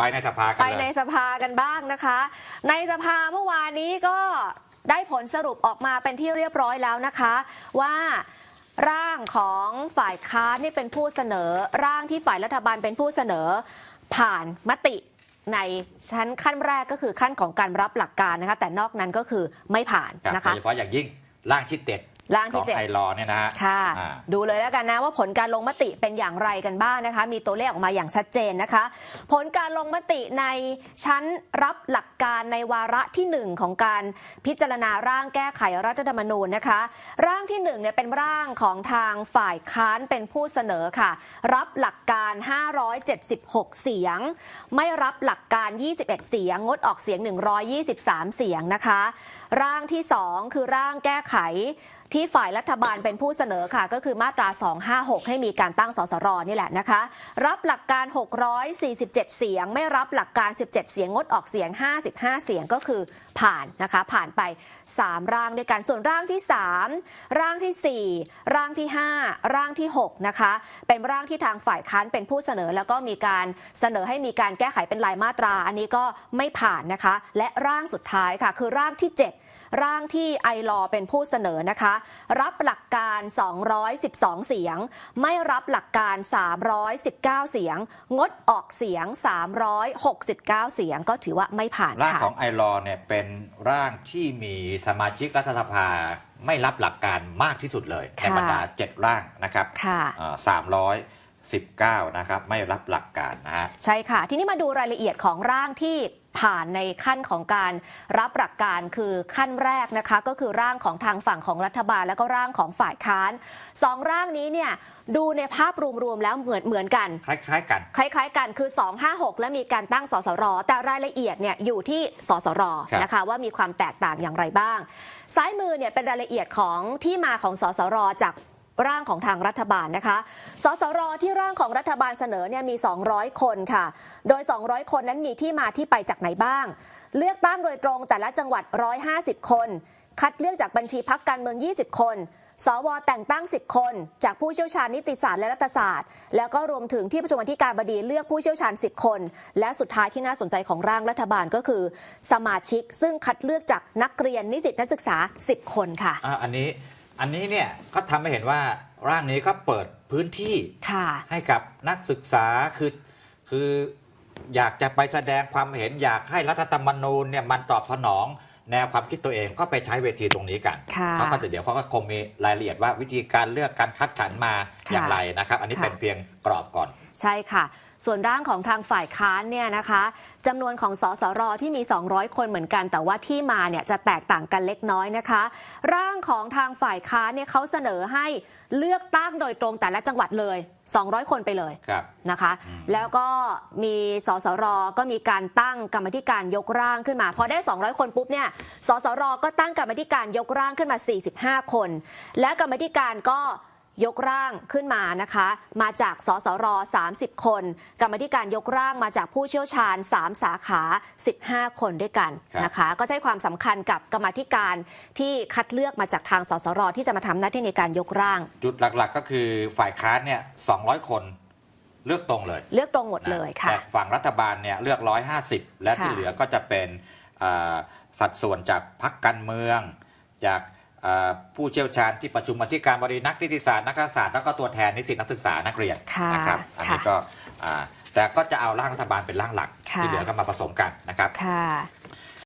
ไปในสภากันไปเลในย สภากันบ้างนะคะ ในสภาเมื่อวานนี้ก็ได้ผลสรุปออกมาเป็นที่เรียบร้อยแล้วนะคะ ว่าร่างของฝ่ายค้านนี่เป็นผู้เสนอ ร่างที่ฝ่ายรัฐบาลเป็นผู้เสนอผ่านมติในชั้นขั้นแรกก็คือขั้นของการรับหลักการนะคะ แต่นอกนั้นก็คือไม่ผ่านครับนะโดคะ ยเฉพาะอย่างยิ่งร่างที่เจ็ด ร่างขที่องเจ็ดไอรอว์เนี่ยนะฮะค่ะอ่าดูเลยแล้วกันนะว่าผลการลงมติเป็นอย่างไรกันบ้างนะคะ มีตัวเลขออกมาอย่างชัดเจนนะคะ ผลการลงมติในชั้นรับหลักการในวาระที่ 1 ของการพิจารณาร่างแก้ไขรัฐธรรมนูญนะคะ ร่างที่1เนี่ยเป็นร่างของทางฝ่ายค้านเป็นผู้เสนอค่ะ รับหลักการ 576 เสียง ไม่รับหลักการ 21 เสียง งดออกเสียง 123 เสียงนะคะ ร่างที่ 2 คือร่างแก้ไข ที่ฝ่ายรัฐบาลเป็นผู้เสนอค่ะ ก็คือมาตรา 256 ให้มีการตั้งสสรนี่แหละนะคะ รับหลักการ 647 เสียง ไม่รับหลักการ 17 เสียงงดออกเสียง 55 เสียงก็คือผ่านนะคะ ผ่านไป 3 ร่างด้วยกันส่วนร่างที่ 3 ร่างทีสี่4 ร่างที่ 5 ร่างที่ 6 นะคะ เป็นร่างที่ทางฝ่ายค้านเป็นผู้เสนอแล้วก็มีการเสนอให้มีการแก้ไขเป็นรายมาตรา อันนี้ก็ไม่ผ่านนะคะ และร่างสุดท้ายค่ะ คือร่างที่ 7 ร่างที่ไอรอเป็นผู้เสนอนะคะ รับหลักการ 212 เสียง ไม่รับหลักการ 319 เสียง งดออกเสียง 369 เสียงก็ถือว่าไม่ผ่านร่างค่ะของไอรอว์เนี่ยเป็นร่างที่มีสมาชิกรัฐสภาไม่รับหลักการมากที่สุดเลยในค่ะบรรดาเจ็ดร่างนะครับค่ะสามร้อยสิบเก้านะครับ ไม่รับหลักการนะฮะใช่ค่ะ ทีนี้มาดูรายละเอียดของร่างที่ผ่านในขั้นของการรับหลักการคือขั้นแรกนะคะ ก็คือร่างของทางฝั่งของรัฐบาล แล้วก็ร่างของฝ่ายค้านสองร่างนี้เนี่ยดูในภาพรวมๆแล้วเหมือนเหมือนกัน คล้ายๆ กัน คล้าย ๆ กันคือ 256 และมีการตั้งสสร แต่รายละเอียดเนี่ยอยู่ที่สสรครับนะคะว่ามีความแตกต่างอย่างไรบ้าง ซ้ายมือเนี่ยเป็นรายละเอียดของที่มาของสสรจาก ร่างของทางรัฐบาลนะคะ สสรที่ร่างของรัฐบาลเสนอเนี่ยมี 200 คนค่ะ โดย 200 คนนั้นมีที่มาที่ไปจากไหนบ้าง เลือกตั้งโดยตรงแต่ละจังหวัด 150 คน คัดเลือกจากบัญชีพักการเมือง 20 คนสวแต่งตั้ง 10 คน จากผู้เชี่ยวชาญนิติศาสตร์และรัฐศาสตร์ แล้วก็รวมถึงที่ประชุมอธิการบดีเลือกผู้เชี่ยวชาญ 10 คน และสุดท้ายที่น่าสนใจของร่างรัฐบาลก็คือ สมาชิกซึ่งคัดเลือกจากนักเรียนนิสิตนักศึกษา 10 คนค่ะอ่าอันนี้ อันนี้เนี่ยก็ทำให้เห็นว่าร่างนี้ก็เปิดพื้นที่ค่ะ ให้กับนักศึกษาคือคืออยากจะไปแสดงความเห็นอยากให้รัฐธรรมนูญเนี่ยมันตอบสนองแนวความคิดตัวเองก็ไปใช้เวทีตรงนี้กันค่ะ เขาก็จะเดี๋ยวเขาก็คงมีรายละเอียดว่าวิธีการเลือกการคัดสรรมาค่ะอย่างไรนะครับ อันนี้ค่ะเป็นเพียงกรอบก่อน ใช่ค่ะ ส่วนร่างของทางฝ่ายค้านเนี่ยนะคะจำนวนของสสรที่มี 200 คนเหมือนกัน แต่ว่าที่มาเนี่ยจะแตกต่างกันเล็กน้อยนะคะ ร่างของทางฝ่ายค้านเนี่ยเขาเสนอให้เลือกตั้งโดยตรงแต่ละจังหวัดเลย 200 คนไปเลยครับนะคะ แล้วก็มีสสรก็มีการตั้งกรรมธิการยกร่างขึ้นมา พอได้ 200 คนปุ๊บเนี่ยสสรก็ตั้งกรรมธิการยกร่างขึ้นมา 45 คน และกรรมธิการก็ ยกร่างขึ้นมานะคะ มาจากสสร 30 คน กรรมธิการยกร่างมาจากผู้เชี่ยวชาญ 3 สาขา 15 คนด้วยกันครับนะคะ ก็ใช้ความสำคัญกับกรรมธิการที่คัดเลือกมาจากทางสสร ที่จะมาทำหน้าที่ในการยกร่าง จุดหลักๆ ก็คือฝ่ายค้านเนี่ย200 คนเลือกตรงเลย เลือกตรงหมดเลยนะค่ะแต่ฝั่งรัฐบาลเนี่ยเลือก 150 และที่ค่ะเหลือก็จะเป็นอ่าสัดส่วนจากพรรคการเมือง จากอ่า ผู้เชี่ยวชาญที่ประชุมอธิการบดีนักนิติศาสตร์นักรัฐศาสตร์แล้วก็ตัวแทนนิสิตนักศึกษานักเรียนค่ะนะครับอันนี้ค่ะก็อ่าแต่ก็จะเอาร่างรัฐบาลเป็นร่างหลักค่ะที่เหลือก็มาผสมกันนะครับค่ะ